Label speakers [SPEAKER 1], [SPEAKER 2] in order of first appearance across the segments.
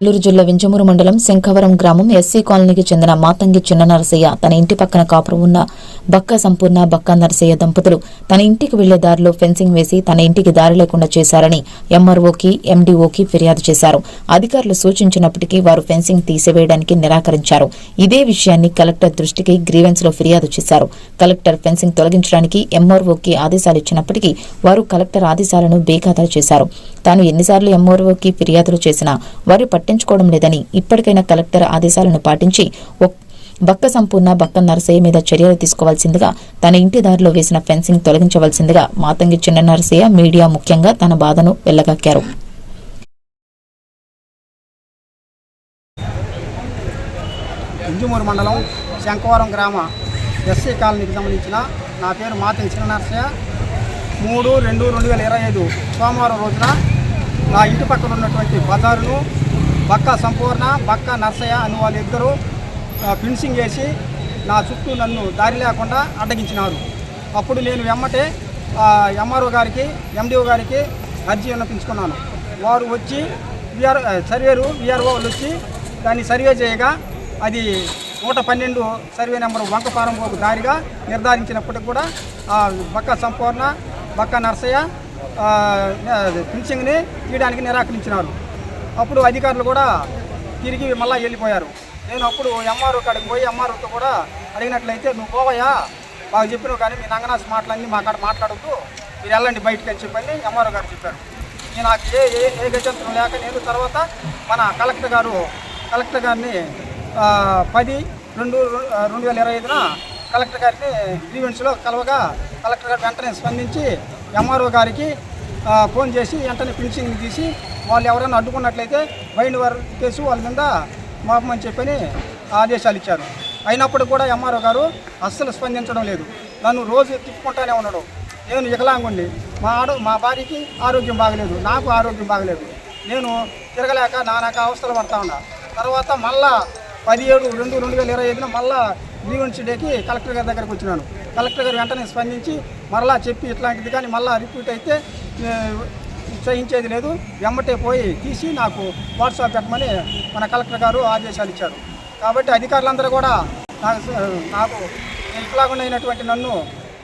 [SPEAKER 1] నెల్లూరు జిల్లా వింజమూరు మండలం శంఖవరం గ్రామం ఎస్సీ కాలనీకి చెందిన మాతంగి చిన్న నరసయ్య తన ఇంటి పక్కన కాపురం ఉన్న బక్క సంపూర్ణ బక్క నరసయ్య దంపతులు తన ఇంటికి వెళ్ళే దారిలో ఫెన్సింగ్ వేసి తన ఇంటికి దారి లేకుండా చేశారని ఎంఆర్ఓకి ఎండీఓకి ఫిర్యాదు చేశారు. అధికారులు సూచించినప్పటికీ వారు ఫెన్సింగ్ తీసివేయడానికి నిరాకరించారు. ఇదే విషయాన్ని కలెక్టర్ దృష్టికి గ్రీవెన్స్లో ఫిర్యాదు చేశారు. కలెక్టర్ ఫెన్సింగ్ తొలగించడానికి ఎంఆర్ఓకి ఆదేశాలు ఇచ్చినప్పటికీ వారు కలెక్టర్ ఆదేశాలను బేఖాతరు చేశారు. తాను ఎన్నిసార్లు ఎంఆర్ఓకి ఫిర్యాదులు చేసినా వారి పట్టించుకోవడం లేదని ఇప్పటికైనా కలెక్టర్ ఆదేశాలను పాటించి బక్క సంపూర్ణ బక్క నరసయ్య మీద చర్యలు తీసుకోవాల్సిందిగా తన ఇంటి దారిలో వేసిన ఫెన్సింగ్ తొలగించవలసిందిగా మాతంగి చిన్న నరసయ్య మీడియా ముఖ్యంగా తన బాధను వెళ్ళగక్కారు
[SPEAKER 2] ఇంజుమూరు మండలం శంకవరం గ్రామ ఎస్సీ కాలనీకి సంబంధించిన నా పేరు మాతంగి చిన్న నరసయ్య. మూడు రెండు రెండు వేల ఇరవై ఐదు సోమవారం రోజున నా ఇంటి పక్కన ఉన్నటువంటి బజారును బక్క సంపూర్ణ బక్క నర్సయ్య అని వాళ్ళు ఇద్దరు ఫిన్సింగ్ వేసి నా చుట్టూ నన్ను దారి లేకుండా అడ్డగించినారు. అప్పుడు నేను వెమ్మటే ఎంఆర్ఓ గారికి ఎండిఓ గారికి అర్జీ విన్నపించుకున్నాను. వారు వచ్చి విఆర్ సర్వేరు విఆర్ఓ వాళ్ళు వచ్చి దాన్ని సర్వే చేయగా అది నూట పన్నెండు సర్వే నెంబర్ వంకపారం ఒక దారిగా నిర్ధారించినప్పటికి కూడా బక్క సంపూర్ణ బక్క నర్సయ్య ఫిన్సింగ్ని తీయడానికి నిరాకరించినారు. అప్పుడు అధికారులు కూడా తిరిగి మళ్ళీ వెళ్ళిపోయారు. నేను అప్పుడు ఎంఆర్ఓ కాడికి పోయి ఎంఆర్ఓతో కూడా అడిగినట్లయితే నువ్వు పోవయా మాకు చెప్పినావు కానీ మీ నంగనాస్ మాటలన్నీ మా కాడ మాట్లాడుతూ మీరు వెళ్ళండి బయటకు అని చెప్పని ఎంఆర్ఓ గారు చెప్పారు. నేను నాకు ఏ ఏ ఏ గజంతరం లేక నేను తర్వాత మన కలెక్టర్ గారు కలెక్టర్ గారిని పది రెండు రెండు వేల ఇరవై ఐదున కలెక్టర్ గారిని గ్రీవెన్స్లో కలవగా కలెక్టర్ గారు వెంటనే స్పందించి ఎంఆర్ఓ గారికి ఫోన్ చేసి వెంటనే ఫినిషింగ్ తీసి వాళ్ళు ఎవరైనా అడ్డుకున్నట్లయితే బైండ్ వర్ కేసు వాళ్ళ మీద మాపమని చెప్పని ఆదేశాలు ఇచ్చారు. అయినప్పుడు కూడా ఎంఆర్ఓ గారు అస్సలు స్పందించడం లేదు. నన్ను రోజు తిప్పుకుంటానే ఉన్నాడు. నేను వికలాంగుండి మా ఆడ మా భార్యకి ఆరోగ్యం బాగలేదు. నాకు ఆరోగ్యం బాగలేదు. నేను తిరగలేక నానాక అవస్థలు పడతా ఉన్నా. తర్వాత మళ్ళా పదిహేడు రెండు రెండు వేల ఇరవై ఐదున మళ్ళా గ్రీవెన్స్ డేకి కలెక్టర్ గారి దగ్గరకు వచ్చినాను. కలెక్టర్ గారు వెంటనే స్పందించి మరలా చెప్పి ఇట్లాంటిది కానీ మళ్ళా రిపీట్ అయితే చేయించేది లేదు. వెంబటే పోయి తీసి నాకు వాట్సాప్ పెట్టమని మన కలెక్టర్ గారు ఆదేశాలు ఇచ్చారు. కాబట్టి అధికారులందరూ కూడా నాకు నాకు వికలాంగుని అయినటువంటి నన్ను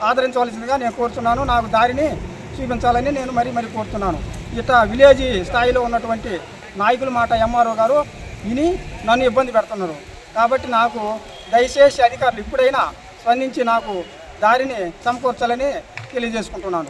[SPEAKER 2] ఆదరించవలసిందిగా నేను కోరుతున్నాను. నాకు దారిని చూపించాలని నేను మరీ మరీ కోరుతున్నాను. ఇట విలేజ్ స్థాయిలో ఉన్నటువంటి నాయకుల మాట ఎంఆర్ఓ గారు విని నన్ను ఇబ్బంది పెడుతున్నారు. కాబట్టి నాకు దయచేసి అధికారులు ఇప్పుడైనా స్పందించి నాకు దారిని సమకూర్చాలని తెలియజేసుకుంటున్నాను.